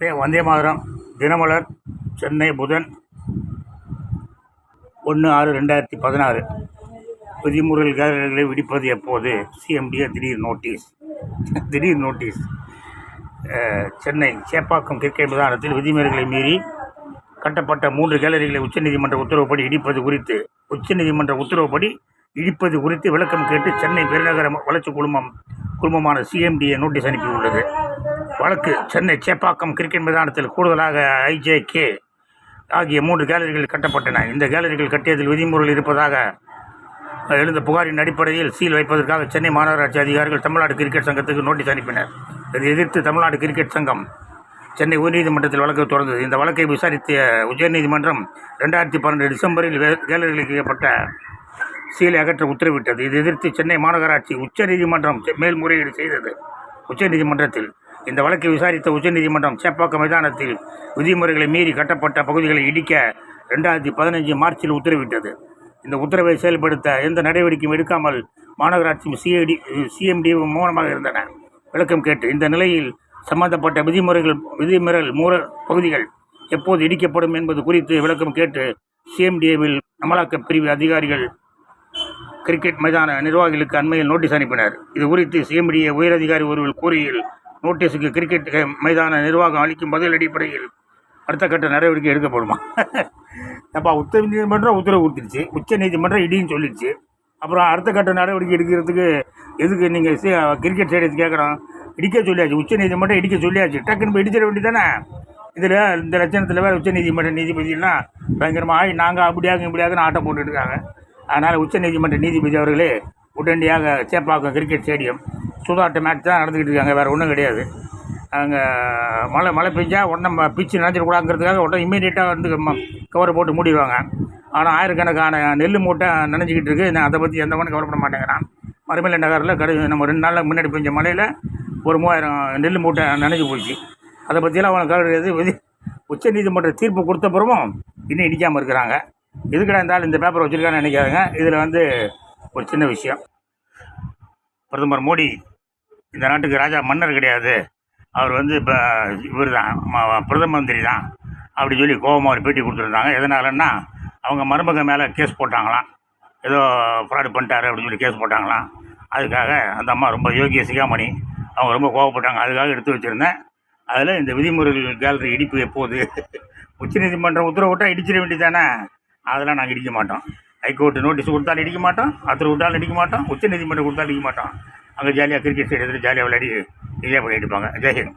டே வந்தே மாதரம் தினமலர் சென்னை புதன் ஒன்று ஆறு ரெண்டாயிரத்தி பதினாறு. விதிமுறைகள் கேலரிகளை விடிப்பது எப்போது? சிஎம்டிஏ திடீர் நோட்டீஸ். திடீர் நோட்டீஸ். சென்னை சேப்பாக்கம் கிரிக்கெட் மைதானத்தில் விதிமுறைகளை மீறி கட்டப்பட்ட மூன்று கேலரிகளை உச்சநீதிமன்ற உத்தரவுப்படி இடிப்பது குறித்து உச்சநீதிமன்ற உத்தரவுப்படி இடிப்பது குறித்து விளக்கம் கேட்டு சென்னை பெருநகர வளர்ச்சி குழுமம் குழுமமான சிஎம்டிஏ நோட்டீஸ் அனுப்பியுள்ளது. வழக்கு. சென்னை சேப்பாக்கம் கிரிக்கெட் மைதானத்தில் கூடுதலாக ஐஜேகே ஆகிய மூன்று கேலரிகள் கட்டப்பட்டன. இந்த கேலரிகள் கட்டியதில் விதிமுறைகள் இருப்பதாக எழுந்த புகாரின் அடிப்படையில் சீல் வைப்பதற்காக சென்னை மாநகராட்சி அதிகாரிகள் தமிழ்நாடு கிரிக்கெட் சங்கத்துக்கு நோட்டீஸ் அனுப்பினர். இதை எதிர்த்து தமிழ்நாடு கிரிக்கெட் சங்கம் சென்னை உயர்நீதிமன்றத்தில் வழக்கு தொடர்ந்தது. இந்த வழக்கை விசாரித்த உயர்நீதிமன்றம் ரெண்டாயிரத்தி பன்னெண்டு டிசம்பரில் வே- ஏற்பட்ட சீலை அகற்ற உத்தரவிட்டது. இதை எதிர்த்து சென்னை மாநகராட்சி உச்சநீதிமன்றம் செ- மேல்முறையீடு செய்தது. உச்சநீதிமன்றத்தில் இந்த வழக்கை விசாரித்த உச்சநீதிமன்றம் சேப்பாக்கம் மைதானத்தில் விதிமுறைகளை மீறி கட்டப்பட்ட பகுதிகளை இடிக்க ரெண்டாயிரத்தி பதினஞ்சு மார்ச்சில் உத்தரவிட்டது. இந்த உத்தரவை செயல்படுத்த எந்த நடவடிக்கையும் எடுக்காமல் மாநகராட்சியும் சிஐடி சிஎம்டி மௌனமாக இருந்தன. விளக்கம் கேட்டு இந்த நிலையில் சம்பந்தப்பட்ட விதிமுறைகள் விதிமுறைகள் மூல பகுதிகள் எப்போது இடிக்கப்படும் என்பது குறித்து விளக்கம் கேட்டு சிஎம்டிஏவில் அமலாக்க பிரிவு அதிகாரிகள் கிரிக்கெட் மைதான நிர்வாகிகளுக்கு அண்மையில் நோட்டீஸ் அனுப்பினர். இது குறித்து சிஎம்டிஏ உயரதிகாரி ஒருவர் கூறியில் நோட்டீஸுக்கு கிரிக்கெட் மைதான நிர்வாகம் அளிக்கும் பதில் அடிப்படையில் அடுத்த கட்ட நடவடிக்கை எடுக்கப்படுமா? அப்போ உச்ச நீதிமன்றம் உத்தரவு கொடுத்துருச்சு. உச்ச நீதிமன்றம் இடின்னு சொல்லிடுச்சு அப்புறம் அடுத்த கட்ட நடவடிக்கை எடுக்கிறதுக்கு எதுக்கு நீங்கள் கிரிக்கெட் ஸ்டேடியத்து கேட்குறோம் இடிக்க சொல்லியாச்சு. உச்ச நீதிமன்றம் இடிக்க சொல்லியாச்சு. டக்குன்னு போய் இடிச்சிட வேண்டியதானே இதில் இந்த லட்சணத்தில் வேறு உச்ச நீதிமன்ற நீதிபதியெல்லாம் பயங்கரமாக ஆகி நாங்கள் அப்படியாக இப்படியாகன்னு ஆட்டம் போட்டுட்டு இருக்காங்க. அதனால் உச்ச நீதிமன்ற நீதிபதி அவர்களே உடனடியாக சேப்பாக்கம் கிரிக்கெட் ஸ்டேடியம் சூதாட்ட மேட்ச் தான் நடந்துக்கிட்டு இருக்காங்க. வேறு ஒன்றும் கிடையாது. அங்கே மழை மழை பெஞ்சா உடனே பிச்சு நினச்சிடக்கூடாங்கிறதுக்காக உடனே இம்மீடியட்டாக வந்து கவரை போட்டு மூடிடுவாங்க. ஆனால் ஆயிரக்கணக்கான நெல் மூட்டை நினைஞ்சிக்கிட்டு இருக்குது நான் அதை பற்றி எந்த ஒன்றும் கவலைப்பட மாட்டேங்கிறான். மறுமலை நகரில் கடை நம்ம ரெண்டு நாளில் முன்னாடி பெஞ்ச மழையில் ஒரு மூவாயிரம் நெல் மூட்டை நினைஞ்சு போச்சு. அதை பற்றியெல்லாம் அவனை கவலை உச்ச நீதிமன்ற தீர்ப்பு கொடுத்தப்புறமும் இன்னும் இடிக்காமல் இருக்கிறாங்க. எதுக்கடா இருந்தாலும் இந்த பேப்பர் வச்சுருக்கான்னு நினைக்காதுங்க. இதில் வந்து ஒரு சின்ன விஷயம். பிரதமர் மோடி இந்த நாட்டுக்கு ராஜா மன்னர் கிடையாது. அவர் வந்து இப்போ இவர் தான் பிரதம மந்திரி தான் அப்படி சொல்லி கோபமாக ஒரு பேட்டி கொடுத்துருந்தாங்க. எதனாலன்னா அவங்க மருமக மேலே கேஸ் போட்டாங்களாம். ஏதோ ஃப்ராடு பண்ணிட்டாரு அப்படின்னு சொல்லி கேஸ் போட்டாங்களாம். அதுக்காக அந்த அம்மா ரொம்ப யோகிய சிகாமணி அவங்க ரொம்ப கோவப்பட்டாங்க. அதுக்காக எடுத்து வச்சுருந்தேன். அதில் இந்த விதிமுறைகள் கேலரி இடிப்பு எப்போது? உச்சநீதிமன்றம் உத்தரவு விட்டால் இடிச்சிட வேண்டியதானே அதெல்லாம் நாங்கள் இடிக்க மாட்டோம். ஹைகோர்ட்டு நோட்டீஸ் கொடுத்தாலும் இடிக்க மாட்டோம். அத்தர் விட்டாலும் இடிக்க மாட்டோம். உச்சநீதிமன்றம் கொடுத்தாலும் இடிக்க மாட்டோம். அங்கே ஜாலியாக கிரிக்கெட் ஸ்டேடியத்தில் ஜாலியாக விளையாடி இதே பண்ணிட்டு இருப்பாங்க. ஜெயஹிந்த்